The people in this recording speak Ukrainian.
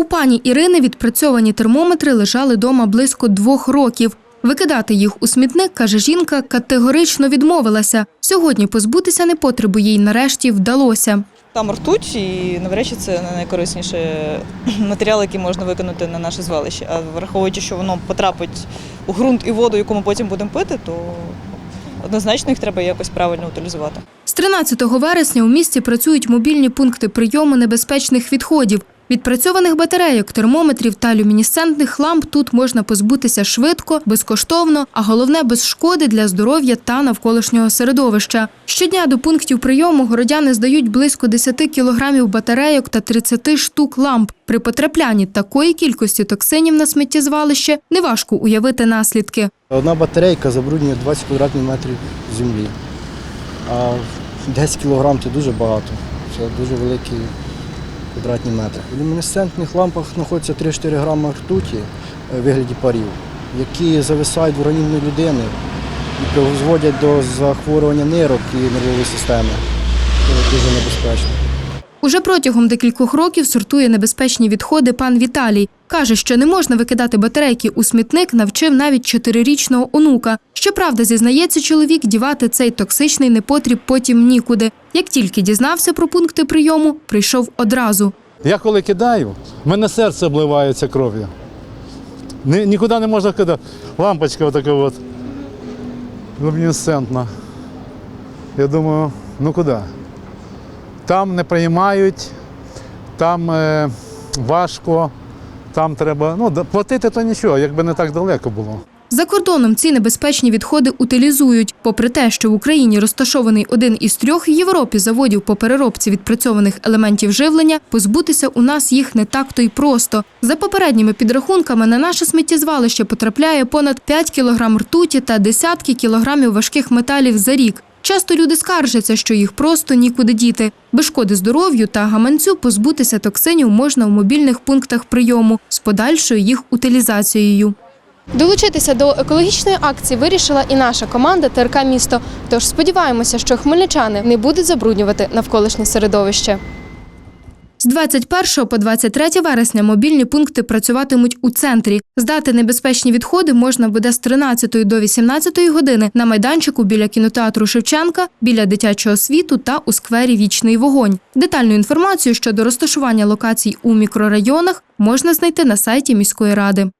У пані Ірини відпрацьовані термометри лежали дома близько двох років. Викидати їх у смітник, каже жінка, категорично відмовилася. Сьогодні позбутися непотребу їй нарешті вдалося. Там ртуть, і навряд чи це не найкорисніший матеріал, який можна викинути на наше звалище. А враховуючи, що воно потрапить у ґрунт і воду, яку ми потім будемо пити, то однозначно їх треба якось правильно утилізувати. З 13 вересня у місті працюють мобільні пункти прийому небезпечних відходів. Відпрацьованих батарейок, термометрів та люмінесцентних ламп тут можна позбутися швидко, безкоштовно, а головне без шкоди для здоров'я та навколишнього середовища. Щодня до пунктів прийому городяни здають близько 10 кілограмів батарейок та 30 штук ламп. При потраплянні такої кількості токсинів на сміттєзвалище неважко уявити наслідки. Одна батарейка забруднює 20 квадратних метрів землі. А 10 кілограм це дуже багато. Це дуже великі квадратні метри. У люмінесцентних лампах знаходиться 3-4 грами ртуті е, в вигляді парів, які зависають в організмі людини і призводять до захворювання нирок і нервової системи. Це дуже небезпечно. Уже протягом декількох років сортує небезпечні відходи пан Віталій. Каже, що не можна викидати батарейки у смітник, навчив навіть чотирирічного онука. Щоправда, зізнається чоловік, дівати цей токсичний непотріб потім нікуди. Як тільки дізнався про пункти прийому, прийшов одразу. Я коли кидаю, в мене серце обливається кров'ю. Ні, нікуди не можна кидати. Лампочка отака от. Люмінесцентна. Я думаю, ну куди? Там не приймають, там е, важко, там треба. Ну, платити то нічого, якби не так далеко було. За кордоном ці небезпечні відходи утилізують. Попри те, що в Україні розташований один із трьох в Європі заводів по переробці відпрацьованих елементів живлення, позбутися у нас їх не так то й просто. За попередніми підрахунками на наше сміттєзвалище потрапляє понад 5 кілограм ртуті та десятки кілограмів важких металів за рік. Часто люди скаржаться, що їх просто нікуди діти. Без шкоди здоров'ю та гаманцю позбутися токсинів можна в мобільних пунктах прийому з подальшою їх утилізацією. Долучитися до екологічної акції вирішила і наша команда ТРК місто. Тож сподіваємося, що хмельничани не будуть забруднювати навколишнє середовище. З 21 по 23 вересня мобільні пункти працюватимуть у центрі. Здати небезпечні відходи можна буде з 13 до 18 години на майданчику біля кінотеатру Шевченка, біля дитячого світу та у сквері Вічний вогонь. Детальну інформацію щодо розташування локацій у мікрорайонах можна знайти на сайті міської ради.